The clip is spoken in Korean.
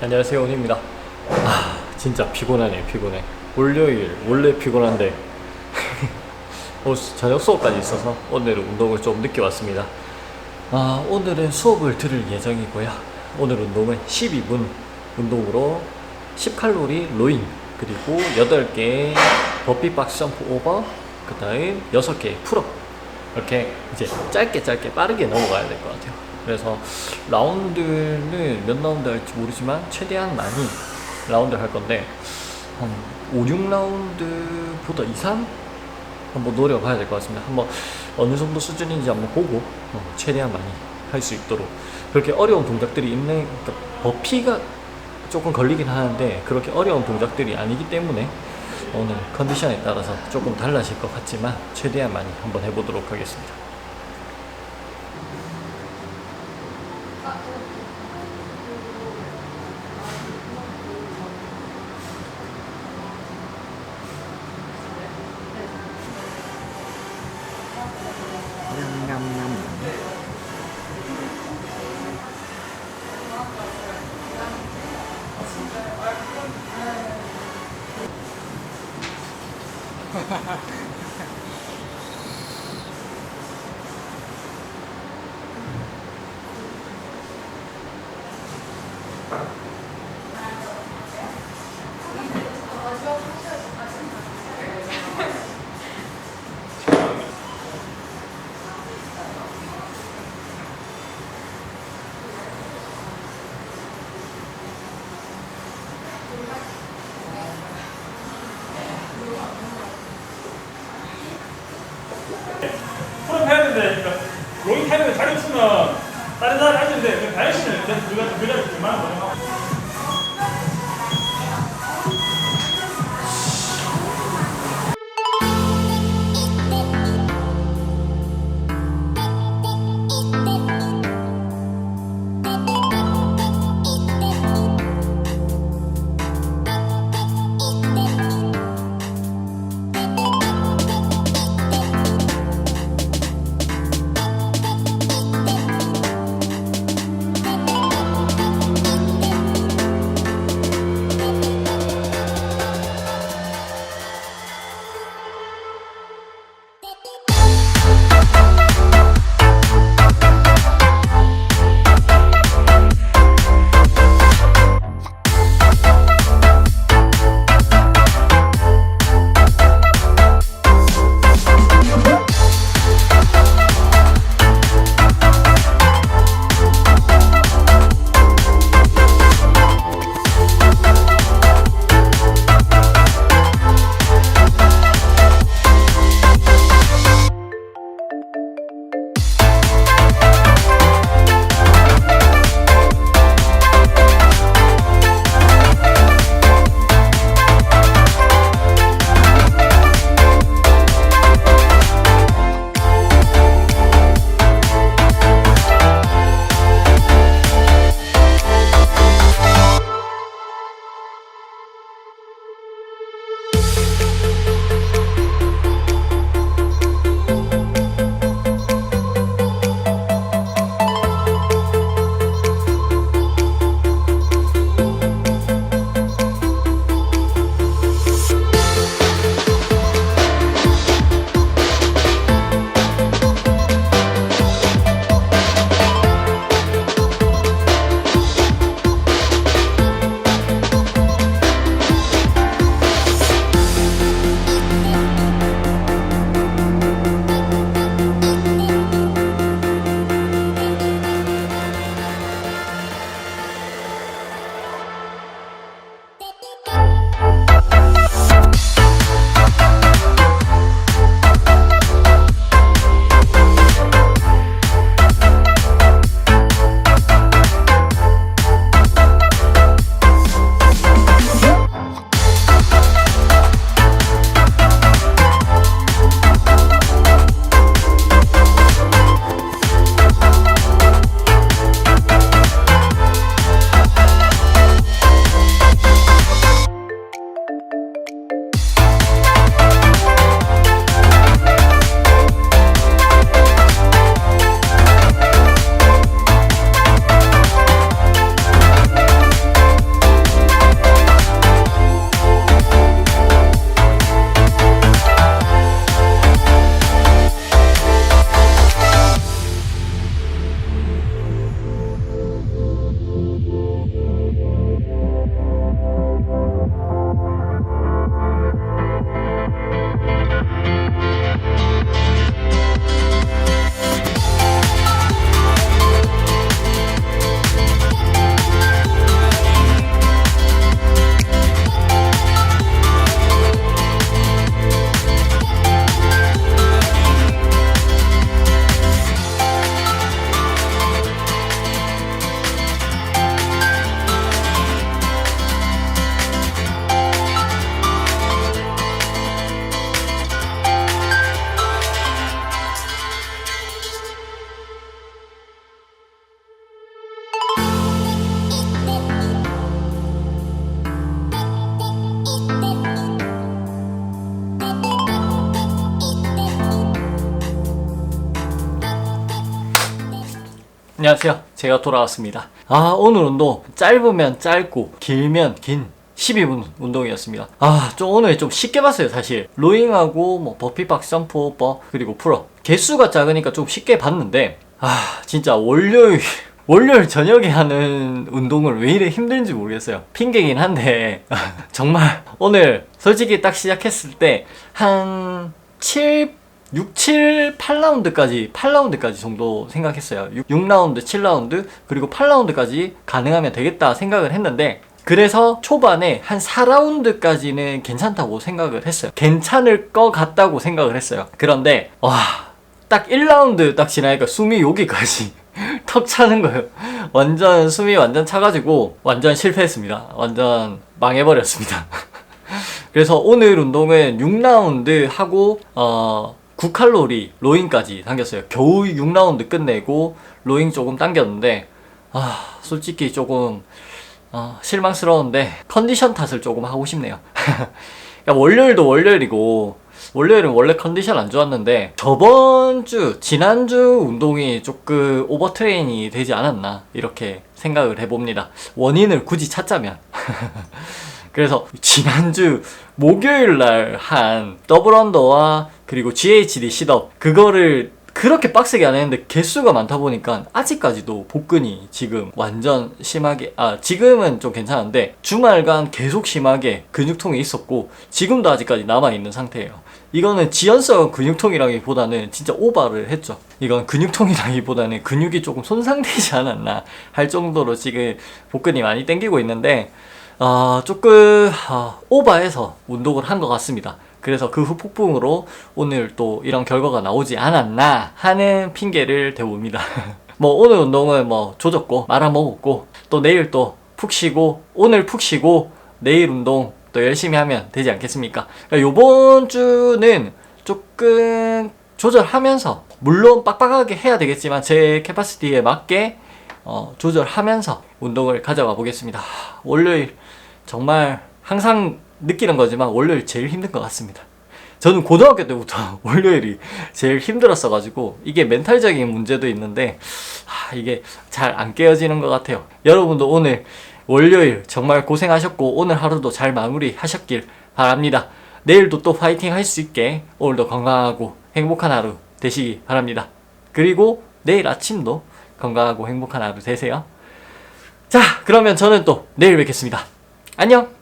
안녕하세요 온입니다. 아 진짜 피곤하네요 피곤해. 월요일 원래 피곤한데. 어, 저녁 수업까지 있어서 오늘은 운동을 좀 늦게 왔습니다. 아 오늘은 수업을 들을 예정이고요. 오늘 운동은 12분 운동으로 10칼로리 로잉 그리고 8개 버피 박스 점프 오버 그 다음 6개 풀업. 이렇게 이제 짧게 짧게 빠르게 넘어가야 될 것 같아요. 그래서 라운드는 몇 라운드 할지 모르지만 최대한 많이 라운드 할 건데 한 5, 6라운드보다 이상 한번 노려봐야 될 것 같습니다. 한번 어느 정도 수준인지 한번 보고 어, 최대한 많이 할 수 있도록 그렇게 어려운 동작들이 있는 그러니까 버피가 조금 걸리긴 하는데 그렇게 어려운 동작들이 아니기 때문에 오늘 컨디션에 따라서 조금 달라질 것 같지만 최대한 많이 한번 해보도록 하겠습니다. Thank you. 안녕하세요. 제가 돌아왔습니다. 아, 오늘 운동 짧으면 짧고 길면 긴 12분 운동이었습니다. 아, 좀 오늘 좀 쉽게 봤어요, 사실. 로잉하고 뭐 버피박스 점프 오버 그리고 풀업. 개수가 작으니까 좀 쉽게 봤는데 아, 진짜 월요일 월요일 저녁에 하는 운동을 왜 이래 힘든지 모르겠어요. 핑계긴 한데 정말 오늘 솔직히 딱 시작했을 때 한 7 6, 7, 8라운드까지 8라운드까지 정도 생각했어요. 6, 6라운드, 7라운드 그리고 8라운드까지 가능하면 되겠다 생각을 했는데 그래서 초반에 한 4라운드까지는 괜찮다고 생각을 했어요. 괜찮을 것 같다고 생각을 했어요. 그런데 와, 딱 1라운드 딱 지나니까 숨이 여기까지 턱 차는 거예요. 완전 숨이 완전 차가지고 완전 실패했습니다. 완전 망해버렸습니다. 그래서 오늘 운동은 6라운드 하고 어 9칼로리 로잉까지 당겼어요. 겨우 6라운드 끝내고 로잉 조금 당겼는데 아 솔직히 조금 어, 실망스러운데 컨디션 탓을 조금 하고 싶네요. 그러니까 월요일도 월요일이고 월요일은 원래 컨디션 안 좋았는데 저번 주 지난주 운동이 조금 오버트레인이 되지 않았나 이렇게 생각을 해봅니다. 원인을 굳이 찾자면 그래서 지난주 목요일 날 한 더블 언더와 그리고 GHD 시덥 그거를 그렇게 빡세게 안 했는데 개수가 많다 보니까 아직까지도 복근이 지금 완전 심하게 아 지금은 좀 괜찮은데 주말간 계속 심하게 근육통이 있었고 지금도 아직까지 남아 있는 상태예요. 이거는 지연성 근육통이라기보다는 진짜 오바를 했죠. 이건 근육통이라기보다는 근육이 조금 손상되지 않았나 할 정도로 지금 복근이 많이 땡기고 있는데 어, 조금 어, 오바해서 운동을 한 것 같습니다. 그래서 그 후폭풍으로 오늘 또 이런 결과가 나오지 않았나 하는 핑계를 대봅니다. 뭐 오늘 운동은 뭐 조졌고 말아먹었고 또 내일 또 푹 쉬고 오늘 푹 쉬고 내일 운동 또 열심히 하면 되지 않겠습니까? 그러니까 요번 주는 조금 조절하면서 물론 빡빡하게 해야 되겠지만 제 캐파시티에 맞게 어, 조절하면서 운동을 가져가 보겠습니다. 월요일 정말 항상 느끼는 거지만 월요일 제일 힘든 것 같습니다. 저는 고등학교 때부터 월요일이 제일 힘들었어가지고 이게 멘탈적인 문제도 있는데 아, 이게 잘 안 깨어지는 것 같아요. 여러분도 오늘 월요일 정말 고생하셨고 오늘 하루도 잘 마무리하셨길 바랍니다. 내일도 또 파이팅 할 수 있게 오늘도 건강하고 행복한 하루 되시기 바랍니다. 그리고 내일 아침도 건강하고 행복한 하루 되세요. 자, 그러면 저는 또 내일 뵙겠습니다. 안녕!